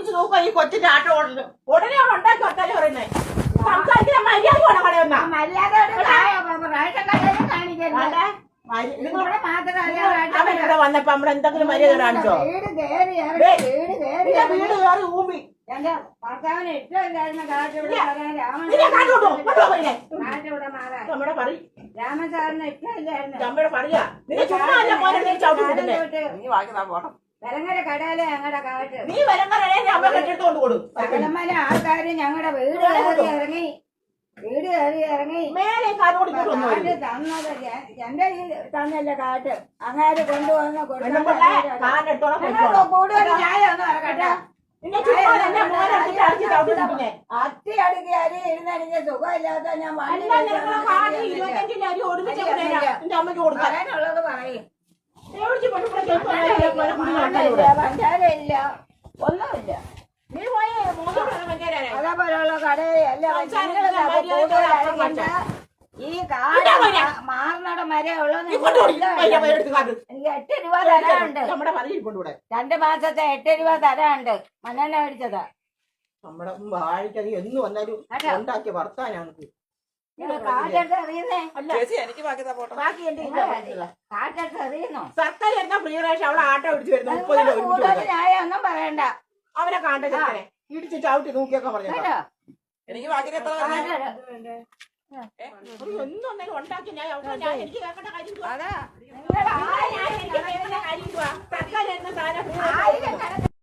ഓടിച്ചു നോക്കുക ഈ കൊച്ചിന്റെ ആട്ടം ഓടുന്നത് ഉടനെ അവൾ ഉണ്ടാക്കി വർത്താനം പറയുന്നേ. സംസാരിക്കുന്ന മര്യാദ വേണം കട വന്നാ മര്യാദയോടെ ചായ റേഷൻ കടയിൽ കാണിക്കരുത്. നിങ്ങൾ ഇവിടെ മാത്രമല്ല റേഷൻ അവൻ ഇവിടെ വന്നപ്പോ നമ്മൾ എന്തെങ്കിലും മര്യാദ കാണിച്ചോ? വീട് കയറി ഊമ്പി എന്റെ ഭർത്താവിന് ഇഷ്ടമില്ലായിരുന്ന നമ്മുടെ പറ. രാമൻ സാറിന് ഇഷ്ടമില്ലായിരുന്നു നമ്മുടെ പറയാ. നീ ചുമ്മാ നീ ചവിട്ടി വിടുന്നേ. വിലങ്ങര കടയിലെ ഞങ്ങളുടെ കാറ്റ് നീ വരങ്ങറേ അമ്മ കെട്ടിടത്തോണ്ട് കൊടു സകലമല ആൾക്കാര് ഞങ്ങളുടെ വീട് കയറി ഇറങ്ങി. വീട് കയറി ഇറങ്ങി. മേലെ കൊണ്ടു കാറ്റ് തന്നത് എന്റെ ഈ തന്നല്ല കാറ്റ് അങ്ങാര് കൊണ്ടുവന്ന് നിങ്ങൾക്ക് കൂടുതൽ ചായ ഒന്നും ഇറക്കട്ടെ അത്തി അടുക്കി അരി ഇരുന്നെനിക്ക് സുഖമില്ലാത്ത ഞാൻ പറയാനുള്ളത് പറയും. ഒന്നുമില്ല. നീ പോയി അതേപോലെയുള്ള. ഈ കാട് എട്ട് രൂപ രണ്ട് മാസത്തെ എട്ട് രൂപ തരാനുണ്ട്. മണ്ണെണ്ണ മേടിച്ചതാ. നമ്മുടെ വാഴിക്കത് എന്ന് വന്നാലും. ഉണ്ടാക്കിയ വർത്താനാണ് ചേച്ചി എനിക്ക് പോട്ടെ ബാക്കി എന്റെ സർക്കാർ ഫ്രീ റേഷൻ അവളെ ആട്ടം വരുന്നു മുപ്പത് ഒന്നും പറയണ്ട. അവനെ കാണ്ട ചെറുക്കനെ ഇടിച്ച് ചവിട്ടി നോക്കിയൊക്കെ പറഞ്ഞു? എനിക്ക് ബാക്കി എത്ര ഒന്നും ഉണ്ടാക്കി ഞാൻ എനിക്ക് കേൾക്കേണ്ട കാര്യം